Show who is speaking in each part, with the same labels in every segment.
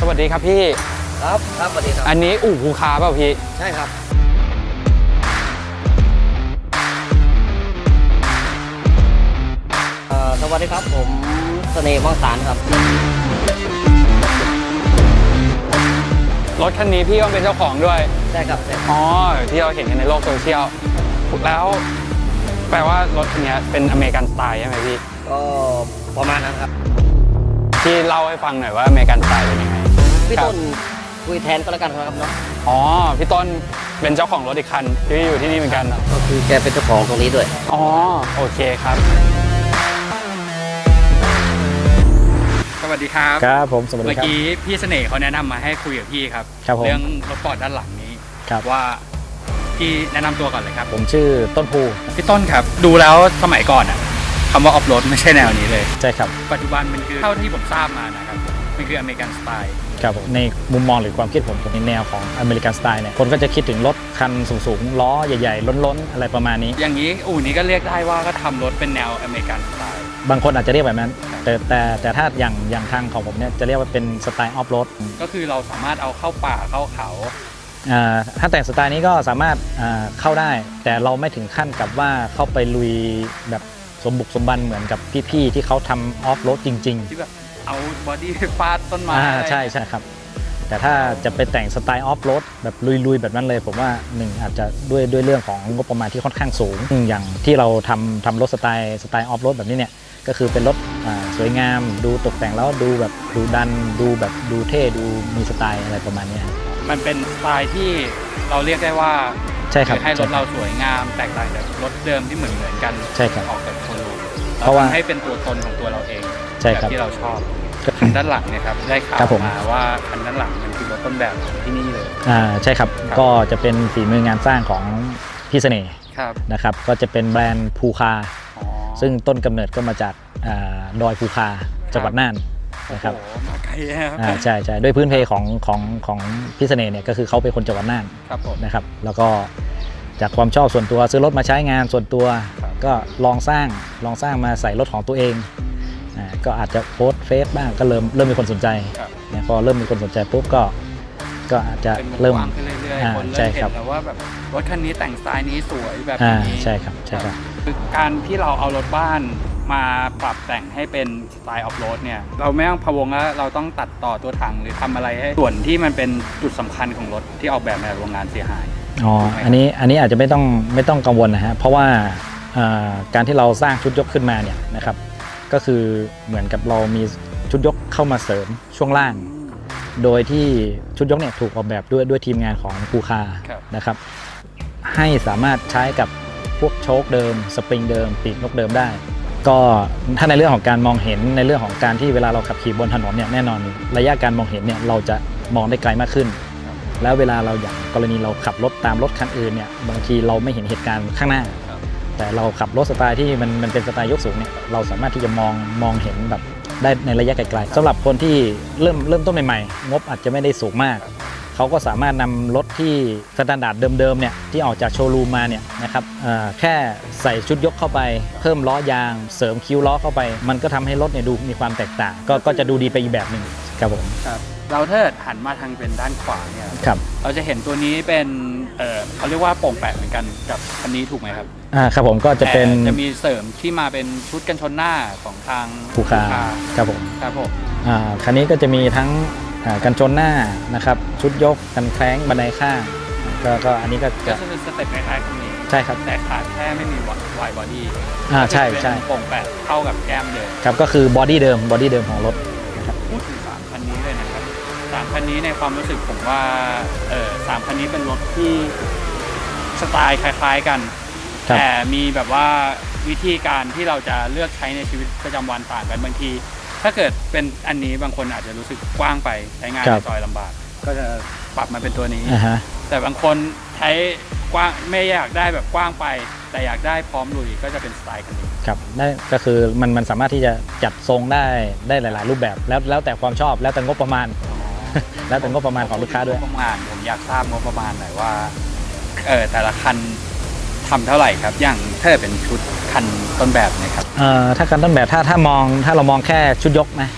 Speaker 1: สวัสดีครับพี่
Speaker 2: ครับครับสวัสดีครับ
Speaker 1: อันนี้อู่ภูคาเปล่าพี่
Speaker 2: ใช่ครับ เอ่อสวัสดีครับ ผมเสน่ห์มังสารครับ
Speaker 1: รถคันนี้พี่ก็เป็นเจ้าของด้วย
Speaker 2: ใช่ครับใช่ครับ
Speaker 1: อ๋อ ที่เราเห็นกันในโลกโซเชียล แล้ว แปลว่ารถคันนี้เป็นอเมริกันสไตล์ใช่ไหมพี่
Speaker 2: ก็ประมาณนั้นครับ
Speaker 1: พี่เล่าให้ฟังหน่อยว่าอเมริกันสไตล์เป็นยังไง
Speaker 2: พี่
Speaker 1: ครับ
Speaker 2: ต้นคุยแทนก็แล้วกันครับเนาะ
Speaker 1: อ๋อพี่ต้นเป็นเจ้าของรถอีกคันที่อยู่ที่นี่เหมือนกัน
Speaker 2: ก็คือแกเป็นเจ้าของตรงนี้ด้วย
Speaker 1: อ๋อโอเคครับ สวัสดีครับ
Speaker 3: ครับผมสวัสดี
Speaker 1: เมื่อ
Speaker 3: ครับ
Speaker 1: กี้พี่เสน่ห์เขาแนะนำมาให้คุยกับพี่ครับ
Speaker 3: ครับผม
Speaker 1: เรื่องรถฟอร์ดด้านหลังนี้
Speaker 3: ครับ
Speaker 1: ว่าพี่แนะนำตัวก่อนเลยครับ
Speaker 3: ผมชื่อต้นภู
Speaker 1: พี่ต้นครับ ดูแล้วสมัยก่อนอะคำว่าออฟโรดไม่ใช่แนวนี้เลย
Speaker 3: ใช่ครับ
Speaker 1: ปัจจุบันมันคือเท่าที่ผมทราบมานะครับ มันคืออเมริกันสไตล์
Speaker 3: ครับผมในมุมมองหรือความคิดผมผมในแนวของอเมริกันสไตล์เนี่ยคนก็จะคิดถึงรถคันสูงๆล้อใหญ่ๆ ล้นๆ อะไรประมาณนี้
Speaker 1: อย่างนี้อู่นี้ก็เรียกได้ว่าก็ทำรถเป็นแนวอเมริกันสไตล์
Speaker 3: บางคนอาจจะเรียกแบบนั้น แต่แต่แต่ถ้าอย่างอย่างทางของผมเนี่ยจะเรียกว่าเป็นสไตล์ออฟโรด
Speaker 1: ก็คือเราสามารถเอาเข้าป่าเข้าเขา
Speaker 3: อ่าถ้าแต่งสไตล์นี้ก็สามารถอ่าเข้าได้ แต่เราไม่ถึงขั้นกับว่าเข้าไปลุยแบบสมบุกสมบันเหมือนกับพี่ๆที่เขาทำออฟโรดจริง ๆ
Speaker 1: ที่แบบ เอาบอดี้ไปฟาดต้นไม้
Speaker 3: อ่า
Speaker 1: อะไร
Speaker 3: ใช่ใช่ครับ แต่ถ้าจะไปแต่งสไตล์ออฟโรดแบบลุยๆ แบบนั้นเลยผมว่าหนึ่งอาจจะด้วยด้วยเรื่องของงบประมาณที่ค่อนข้างสูงอย่างที่เราทำทำรถสไตล์สไตล์ออฟโรดแบบนี้เนี่ยก็คือเป็นรถอ่าสวยงาม ดูตกแต่งแล้วดูแบบดูดันดูแบบดูเท่ดูมีสไตล์อะไรประมาณเนี้ยครับ
Speaker 1: มันเป็นสไตล์ที่เราเรียกได้ว่า
Speaker 3: ใช่ครับ
Speaker 1: คือให้รถเราสวยงามแตกต่างจากรถเดิมที่เหมือนเหมือนๆกัน
Speaker 3: ใช่ครับ
Speaker 1: ออกจากโชว์รูม
Speaker 3: เพราะว่า
Speaker 1: ทำให้เป็นตัวตนของตัวเราเอง
Speaker 3: ใช่ครับ
Speaker 1: แบบที่เราชอบ คันด้านหลังเนี่ยครับได้ข่า
Speaker 3: ครั
Speaker 1: ว
Speaker 3: บผม
Speaker 1: มาว่าคันด้านหลังมันคือรถต้นแบบของที่นี่เลย
Speaker 3: อ่าใช่ครับ
Speaker 1: ครับ
Speaker 3: ก็จะเป็นฝีมืองานสร้างของพี่เสน่ห์
Speaker 1: ครับ
Speaker 3: นะครับ ก็จะเป็นแบรนด์ภูคา
Speaker 1: อ๋อ
Speaker 3: ซึ่งต้นกำเนิดก็มาจากอาดอยภูคาจังหวัดน่าน
Speaker 1: โอ้
Speaker 3: นะ
Speaker 1: โห
Speaker 3: ครับ
Speaker 1: มาไกลนะครับ
Speaker 3: อ่าใช่ใช่ด้วยพื้นเพของของของพี่เสน่ห์เนี่ยก็คือเขาเป็นคนจังหวัดน่าน
Speaker 1: ครับผม
Speaker 3: นะครับ แล้วก็จากความชอบส่วนตัวซื้อรถมาใช้งานส่วนตัว
Speaker 1: ครับ
Speaker 3: ก็ลองสร้างลองสร้างมาใส่รถของตัวเองอ่า ก็อาจจะโพสต์เฟซบ้างก็เริ่มเริ่มมีคนสนใจ
Speaker 1: ครับ
Speaker 3: นะพอเริ่มมีคนสนใจปุ๊บก็ ก็อาจจะ
Speaker 1: เป็นวง
Speaker 3: เริ่ม
Speaker 1: กว้างขึ้นเรื่อย
Speaker 3: อ่า
Speaker 1: ๆคน
Speaker 3: ใช่
Speaker 1: เริ่มเห็
Speaker 3: ครับ
Speaker 1: นแล้วว่าแบบรถคันนี้แต่งสไตล์นี้สวยแบบ
Speaker 3: อ่า
Speaker 1: นี้
Speaker 3: ใช่ครับใช่ครับ
Speaker 1: คือการที่เราเอารถบ้านมาปรับแต่งให้เป็นสไตล์ออฟโรดเนี่ยเราไม่ต้องพะวงว่าเราต้องตัดต่อตัวถังหรือทำอะไรให้ส่วนที่มันเป็นจุดสำคัญของรถที่ออกแบบมาจากโรงงานเสียหาย
Speaker 3: อ๋อ อันนี้ อันนี้อาจจะไม่ต้อง ไม่ต้องกังวลนะฮะ เพราะว่าอ่าการที่เราสร้างชุดยกขึ้นมาเนี่ยนะครับ ก็คือเหมือนกับเรามีชุดยกเข้ามาเสริมช่วงล่าง โดยที่ชุดยกเนี่ยถูกออกแบบด้วยด้วยทีมงานของภูคา
Speaker 1: ครับ
Speaker 3: นะครับ ให้สามารถใช้กับพวกโชคเดิม สปริงเดิม ปีกนกเดิมได้ ก็ถ้าในเรื่องของการมองเห็นในเรื่องของการที่เวลาเราขับขี่บนถนนเนี่ยแน่นอนระยะการมองเห็นเนี่ยเราจะมองได้ไกลมากขึ้น แล้วเวลาเราอย่างกรณีเราขับรถตามรถคันอื่นเนี่ยบางทีเราไม่เห็นเหตุการณ์ข้างหน้า
Speaker 1: ครับ
Speaker 3: แต่เราขับรถสไตล์ที่มันมันเป็นสไตล์ยกสูงเนี่ยเราสามารถที่จะมองมองเห็นแบบได้ในระยะไกลๆสำหรับคนที่เริ่มเริ่มต้นใหม่ๆงบอาจจะไม่ได้สูงมากเขาก็สามารถนำรถที่สแตนดาร์ดเดิมๆเนี่ยที่ออกจากโชว์รูมมาเนี่ยนะครับแค่ใส่ชุดยกเข้าไป เพิ่มล้อยาง เสริมคิ้วล้อเข้าไป มันก็ทำให้รถเนี่ยดูมีความแตกต่าง ก็ก็จะดูดีไปอีกแบบหนึ่งครับผม
Speaker 1: ครับ เราถ้าหันมาทางเป็นด้านขวาเนี่ย
Speaker 3: ครับ
Speaker 1: เราจะเห็นตัวนี้เป็นเออเขาเรียกว่าโป่งแปะเหมือนกันกับคันนี้ถูกไหมครับ
Speaker 3: อ่าครับผมก็จะเป็น
Speaker 1: แต่จะมีเสริมที่มาเป็นชุดกันชนหน้าของทาง
Speaker 3: ภูคาครับผม
Speaker 1: ครับผม
Speaker 3: อ่าคันนี้ก็จะมีทั้งอ่ากันชนหน้านะครับ ชุดยกกันแคล้งบันไดข้างก็ก็อันนี้ก็
Speaker 1: ก็
Speaker 3: จะ
Speaker 1: จะเป็นสเต็ปคล้ายๆคันนี้
Speaker 3: ใช่ครับ
Speaker 1: แต่ขาดแค่ไม่มีวายบอดี้
Speaker 3: อ่าใช่ใช่
Speaker 1: โป่งแปะเข้ากับแก้มเดิม
Speaker 3: ครับก็คือบอดี้เดิมบอดี้เดิมของรถ
Speaker 1: คันนี้ในความรู้สึกผมว่าเออสามคันนี้เป็นรถที่สไตล์คล้าย ๆ กัน
Speaker 3: ครับ
Speaker 1: แต่มีแบบว่าวิธีการที่เราจะเลือกใช้ในชีวิตประจำวันต่างกันบางที ถ้าเกิดเป็นอันนี้บางคนอาจจะรู้สึกกว้างไปใช้งานในซอยลำบาก ก็จะปรับมาเป็นตัวนี้
Speaker 3: อ่าฮะ
Speaker 1: แต่บางคนใช้กว้างไม่อยากได้แบบกว้างไป แต่อยากได้พร้อมลุยก็จะเป็นสไตล์คันนี้
Speaker 3: ครับได้ก็คือมันมันสามารถที่จะจัดทรงได้ได้หลาย ๆ รูปแบบแล้วแล้วแต่ความชอบแล้วแต่งบประมาณ แล้วแต่งบประมาณของลูกค้าด้วย
Speaker 1: งบประมาณผมอยากทราบงบประมาณหน่อยว่าเออแต่ละคันทำเท่าไหร่ครับ อย่างถ้าเกิดเป็นชุดคันต้นแบบเนะครับ
Speaker 3: เอ่อถ้าการต้นแบบถ้าถ้ามองถ้าเรามองแค่ชุดยกนะ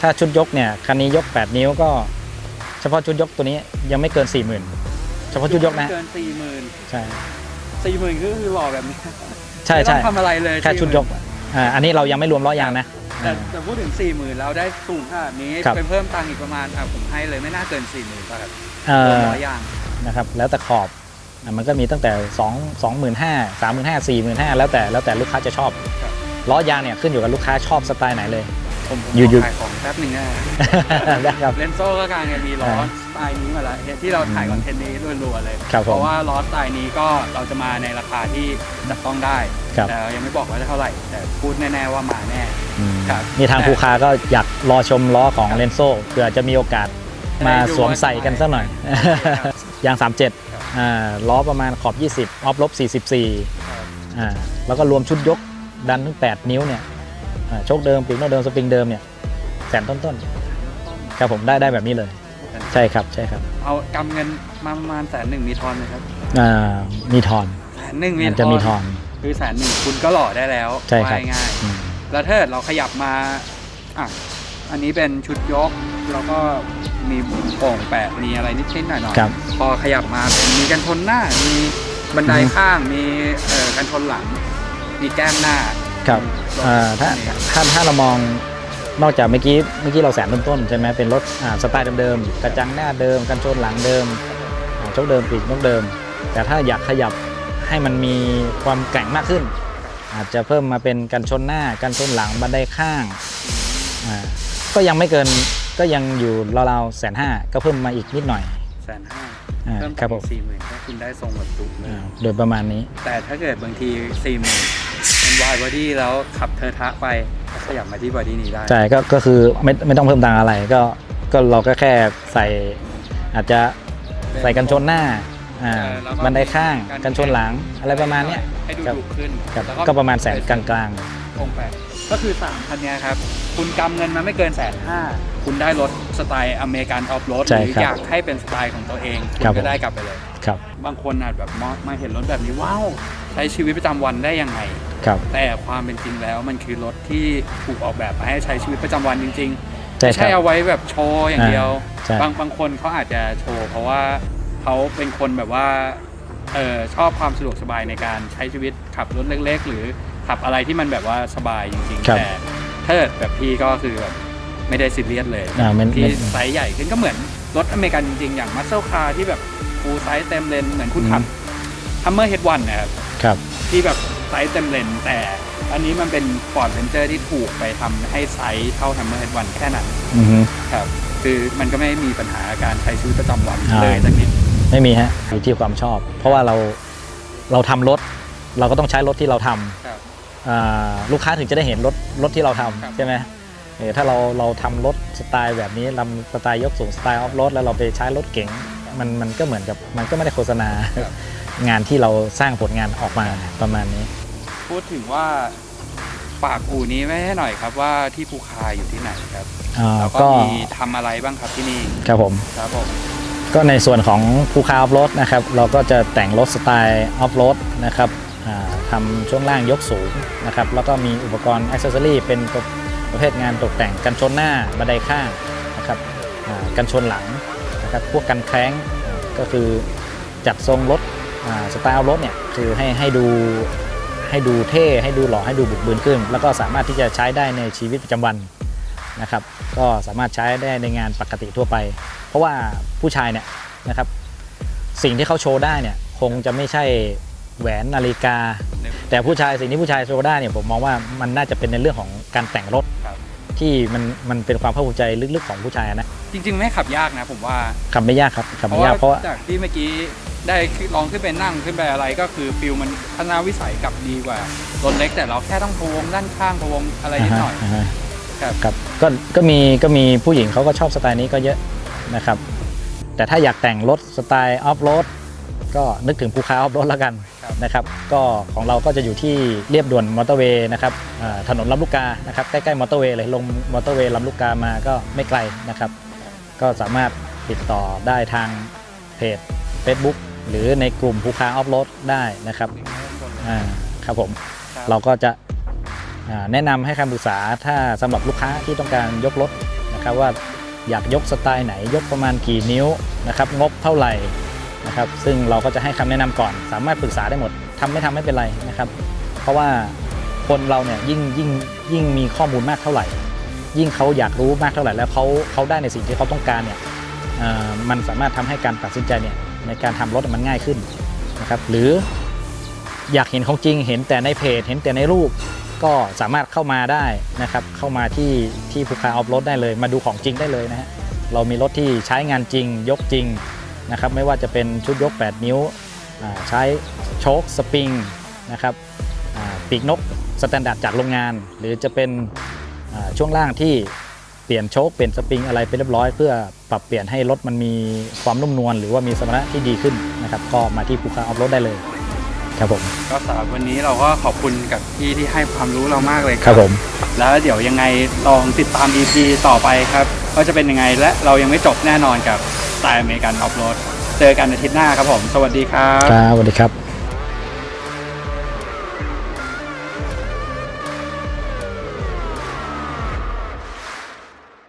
Speaker 3: ถ้าชุดยกเนี่ยคันนี้ยก 8 นิ้วก็ เฉพาะชุดยกตัวนี้ยังไม่เกิน 4 0,000 เฉพาะชุดยกนะ
Speaker 1: เกินสี่หมื่น
Speaker 3: ใช่
Speaker 1: สี่หมื่นก็คือหล่อแบบนี้
Speaker 3: ใช่
Speaker 1: ไม่ต้
Speaker 3: ใช่
Speaker 1: องทำอะไรเลย
Speaker 3: แค่ชุดยกอ่าอันนี้เรายังไม่รวมล้อยางนะ
Speaker 1: แต่
Speaker 3: อ่า
Speaker 1: แต่พูดถึงสี่หมื่นแล้วได้สูงขนาดนี้
Speaker 3: ครับ
Speaker 1: ไปเพิ่มตังค์อีกประมาณอะผมให้เลยไม่น่าเกินสี่หมื่นครับ
Speaker 3: เอ่
Speaker 1: รวม
Speaker 3: อ
Speaker 1: ร้อยอย่าง
Speaker 3: นะครับแล้วแต่ขอบอะมันก็มีตั้งแต่2 2 5 0 0 0 3 5 0 0 0 4 5 0 0 0แล้วแต่แล้วแต่ลูกค้าจะชอบล้อยางเนี่ยขึ้นอยู่กับลูกค้าชอบสไตล์ไหนเลย
Speaker 1: ผมผม
Speaker 3: อยู่
Speaker 1: ขอขายของแป๊บหนึ่งนะ
Speaker 3: นะครับ
Speaker 1: เลนโซ่ก็การมีล้อ
Speaker 3: อ่า
Speaker 1: สไตล์นี้มาแล้วเห็นที่เราถ่ายคอนเทนต์นี้รัวๆเลย
Speaker 3: ครับผม
Speaker 1: เพราะว่าล้อสไตล์นี้ก็เราจะมาในราคาที่จับต้องได้
Speaker 3: ครับ
Speaker 1: แต่ยังไม่บอกว่าเท่าไหร่ แต่พูดแน่ๆว่ามาแน่
Speaker 3: อืม
Speaker 1: ครับ
Speaker 3: นี่ทาง
Speaker 1: แต่
Speaker 3: ผู้ค้าก็อยากรอชมล้อของ
Speaker 1: ครับ
Speaker 3: เลนโซ่เผื่อจะมีโอกาสมาสวมใส่กันสักหน่อย
Speaker 1: ครับ
Speaker 3: ยาง 37อ่าล้อประมาณขอบ 20 ออฟลบ 44 อ่าแล้วก็รวมชุดยกดันถึง8 นิ้วเนี่ยอ่า โชคเดิมปีกโนเดิมสปริงเดิมเนี่ยแสนต้นๆครับผมได้ได้แบบนี้เลย ใช่ครับใช่ครับ
Speaker 1: เอากำเงินมาประมาณแสนหนึ่งมีทอนไหมครับ
Speaker 3: อ่ามีทอน
Speaker 1: แสนหนึ่งมี
Speaker 3: มัน
Speaker 1: ท
Speaker 3: จะ
Speaker 1: อน
Speaker 3: มีทอน
Speaker 1: คือแสนหนึ่งคุณก็หล่อได้แล้ว
Speaker 3: ใช่ครับ
Speaker 1: ว่าง่าย
Speaker 3: อืม
Speaker 1: ๆแล้วถ้าเกิดเราขยับมาอะอันนี้เป็นชุดยกแล้วก็มีโป่งแปะมีอะไรนิดๆหน่อยๆ
Speaker 3: ครับ
Speaker 1: พอขยับมาเป็นมีกันชนหน้า มีบันได
Speaker 3: อือฮึ
Speaker 1: ข้าง มีเอ่อกันชนหลัง มีแก้มหน้า
Speaker 3: ครับ
Speaker 1: มี
Speaker 3: อ่าถ้า
Speaker 1: นี่
Speaker 3: ถ้าถ้าเรามองนอกจากเมื่อกี้เมื่อกี้เราแสนต้นๆใช่ไหมเป็นรถอ่าสไตล์เดิมๆกระจังหน้าเดิมกันชนหลังเดิมอ่าโชคเดิมปีกนกเดิม แต่ถ้าอยากขยับให้มันมีความแกร่งมากขึ้น อาจจะเพิ่มมาเป็นกันชนหน้ากันชนหลังบันไดข้างอ่าก็ยังไม่เกินก็ยังอยู่ราวๆแสนห้าก็เพิ่มมาอีกนิดหน่อย
Speaker 1: แสนห้า
Speaker 3: อ่า
Speaker 1: เพิ่ม
Speaker 3: ครับผ
Speaker 1: จาก
Speaker 3: ม
Speaker 1: สี่หมื่นก็คุณได้ทรงแบบจุกเลย
Speaker 3: อ่าโดยประมาณนี้
Speaker 1: แต่ถ้าเกิดบางทีสี่หมื่น มันวายบอดี้แล้วขับเทอร์ทะไปก็ขยับมาที่บอดี้นี้ได้
Speaker 3: ใช่ก็ก็คือไม่ไม่ต้องเพิ่มตังค์อะไรก็ก็เราก็แค่ใส่อาจจะใส่กันชนหน้าอ่า
Speaker 1: เออแล้ว
Speaker 3: บันไดข้างกันชนหลังอะไรประมาณเนี้ย
Speaker 1: ให้ดู
Speaker 3: ครับ
Speaker 1: ดุขึ้น
Speaker 3: ครับ
Speaker 1: แล้ว
Speaker 3: ก็ประมาณแสนกลาง
Speaker 1: องค์แปดก็คือสามคันเนี้ยครับ คุณกำเงินมาไม่เกินแสนห้าคุณได้รถสไตล์อเมริกันออฟโรดห
Speaker 3: ใช่
Speaker 1: รือ
Speaker 3: ครับ
Speaker 1: อยากให้เป็นสไตล์ของตัวเอง คุ
Speaker 3: ครั
Speaker 1: ณ
Speaker 3: บ
Speaker 1: ก็ได้กลับไปเลย
Speaker 3: ๆ ครับ
Speaker 1: บางคนอาจแบบมามาเห็นรถแบบนี้ว้าวใช้ชีวิตประจำวันได้ยังไง
Speaker 3: ครับ
Speaker 1: แต่ความเป็นจริงแล้วมันคือรถที่ถูกออกแบบมาให้ใช้ชีวิตประจำวันจริงๆ
Speaker 3: ใช่
Speaker 1: ไม่
Speaker 3: ครั
Speaker 1: ใช่
Speaker 3: บ
Speaker 1: เอาไว้แบบโชว์อย่างเดียว
Speaker 3: ใช่
Speaker 1: บางบางคนเขาอาจจะโชว์ เพราะว่าเขาเป็นคนแบบว่าเออชอบความสะดวกสบายในการใช้ชีวิตขับรถเล็ก ๆ หรือขับอะไรที่มันแบบว่าสบายจริง
Speaker 3: ครั
Speaker 1: ๆ
Speaker 3: บ
Speaker 1: แต่ถ้าเกิดแบบพี่ก็คือแบบไม่ได้ซีเรียสเลย
Speaker 3: อ่าไม่
Speaker 1: ที่
Speaker 3: ไม่
Speaker 1: ไซส์ใหญ่ขึ้นก็เหมือนรถอเมริกันจริง ๆ อย่างมัสเซลคาร์ที่แบบ ฟูลไซส์เต็มเลนเหมือนคุณขับฮัมเมอร์เฮดวันนะครับ
Speaker 3: ครับ
Speaker 1: ที่แบบไซส์เต็มเลนแต่อันนี้มันเป็นฟอร์ดเ e นเจอร์ที่ถูกไปทำให้ไซส์เท่าฮัมเมอร์เฮดวันแค่นั้น
Speaker 3: อือฮึ
Speaker 1: ครับ คือมันก็ไม่มีปัญหาการใช้ชีวิตประจำวัน
Speaker 3: อ่า
Speaker 1: เลยสักนิด
Speaker 3: ไม่มีฮะอยู่ที่ความชอบ เพราะว่าเราเราทำรถ เราก็ต้องใช้รถที่เราทำ
Speaker 1: ครับ
Speaker 3: อ่าลูกค้าถึงจะได้เห็นรถรถที่เราทำ
Speaker 1: ครับ
Speaker 3: ใช่ไหมเออถ้าเราเราทำรถสไตล์แบบนี้ลำสไตล์ยกสูงสไตล์ออฟโรดแล้วเราไปใช้รถเก๋ง มันมันก็เหมือนกับมันก็ไม่ได้โฆษณางานที่เราสร้างผลงานออกมาประมาณนี้
Speaker 1: พูดถึงว่าฝากอู่นี้ไว้ให้หน่อยครับว่าที่ภูคาอยู่ที่ไหนครับ
Speaker 3: อ่า
Speaker 1: แล้วก็
Speaker 3: ก็
Speaker 1: มีทำอะไรบ้างครับที่นี่
Speaker 3: ครับผม
Speaker 1: ครับผม
Speaker 3: ก็ในส่วนของภูคาออฟโรดนะครับ เราก็จะแต่งรถสไตล์ออฟโรดนะครับอ่าทำช่วงล่างยกสูงนะครับ แล้วก็มีอุปกรณ์อ c เซสซอรี่เป็นประประเภทงานตกแต่งกันชนหน้าบันไดข้างนะครับอ่ากันชนหลัง นะครับพวกกันแคร้งก็คือจัดทรงรถสไตล์รดเนี่ยคือให้ให้ดูให้ดูเท่ให้ดูหล่อให้ดูบุกบืนขึ้น แล้วก็สามารถที่จะใช้ได้ในชีวิตประจำวันนะครับก็สามารถใช้ได้ในงานปกติทั่วไป เพราะว่าผู้ชายเนี่ยนะครับสิ่งที่เขาโชว์ได้เนี่ยคงจะไม่ใช่แหวนนาฬิกา แต่ผู้ชายสิ่งที่ผู้ชายโชว์ได้เนี่ยผมมองว่ามันน่าจะเป็นในเรื่องของการแต่งรถ ที่มันมันเป็นความภาคภูมิใจลึกๆของผู้ชายนะ
Speaker 1: จริง ๆ ไม่ขับยากนะผมว่า
Speaker 3: ขับไม่ยากครับขับ
Speaker 1: เพ
Speaker 3: ไม่
Speaker 1: ราะ
Speaker 3: ยา
Speaker 1: ว่าก
Speaker 3: เพราะว่า
Speaker 1: จากที่เมื่อกี้ได้ลองขึ้นไปนั่งขึ้นไปอะไรก็คือฟิลมันพัฒนาวิสัยกลับดีกว่ารถเล็กแต่เราแค่ต้องพะวงด้านข้างพะวงอะไรนิดหน่อยา
Speaker 3: ฮะ
Speaker 1: ครับ
Speaker 3: ครับก็ก็มีก็มีผู้หญิงเขาก็ชอบสไตล์นี้ก็เยอะนะครับ แต่ถ้าอยากแต่งรถสไตล์ออฟโรด ก็นึกถึงภูคาออฟโรดแล้วกัน
Speaker 1: ครับ
Speaker 3: นะครับ ก็ของเราก็จะอยู่ที่เรียบด่วนมอเตอร์เวย์นะครับอ่าถนนลำลูกกานะครับใกล้ๆมอเตอร์เวย์เลยลงมอเตอร์เวย์ลำลูกกามาก็ไม่ไกลนะครับ ก็สามารถติดต่อได้ทางเพจ Facebook หรือในกลุ่มภูคาออฟโรดได้นะครับอ่าครับผม
Speaker 1: ครับ
Speaker 3: เราก็จะอ่าแนะนำให้คำปรึกษาถ้าสำหรับลูกค้าที่ต้องการยกรถนะครับว่าอยากยกสไตล์ไหนยกประมาณกี่นิ้วนะครับงบเท่าไหร่ นะครับ ซึ่งเราก็จะให้คำแนะนำก่อน สามารถปรึกษาได้หมดทำไม่ทำไม่เป็นไรนะครับ เพราะว่าคนเราเนี่ยยิ่งยิ่งยิ่งมีข้อมูลมากเท่าไหร่ ยิ่งเขาอยากรู้มากเท่าไหร่ แล้วเขาเขาได้ในสิ่งที่เขาต้องการเนี่ยมันสามารถทำให้การตัดสินใจเนี่ยในการทำรถมันง่ายขึ้นนะครับหรืออยากเห็นของจริงเห็นแต่ในเพจ เห็นแต่ในรูปก็สามารถเข้ามาได้นะครับ เข้ามาที่ที่ภูคาออฟรถได้เลย มาดูของจริงได้เลยนะฮะเรามีรถที่ใช้งานจริง ยกจริง นะครับไม่ว่าจะเป็นชุดยก 8 นิ้วอ่าใช้โชคสปริงนะครับอ่าปีกนกสแตนดาร์ดจากโรงงาน หรือจะเป็นอ่าช่วงล่างที่เปลี่ยนโชคเปลี่ยนสปริงอะไรไปเรียบร้อย เพื่อปรับเปลี่ยนให้รถมันมีความนุ่มนวลหรือว่ามีสมรรถนะที่ดีขึ้นนะครับก็มาที่ภูคาออฟรถได้เลยครับผม
Speaker 1: ก็สำหรับวันนี้เราก็ขอบคุณกับพี่ที่ให้ความรู้เรามากเลย
Speaker 3: ครับผม
Speaker 1: แล้วเดี๋ยวยังไงลองติดตาม EP ต่อไปครับว่าจะเป็นยังไงและเรายังไม่จบแน่นอนกับ สไตล์อเมริกันออฟโรด เจอกันอาทิตย์หน้าครับผม สวัสดีครับ
Speaker 3: ครับสวัสดีครับ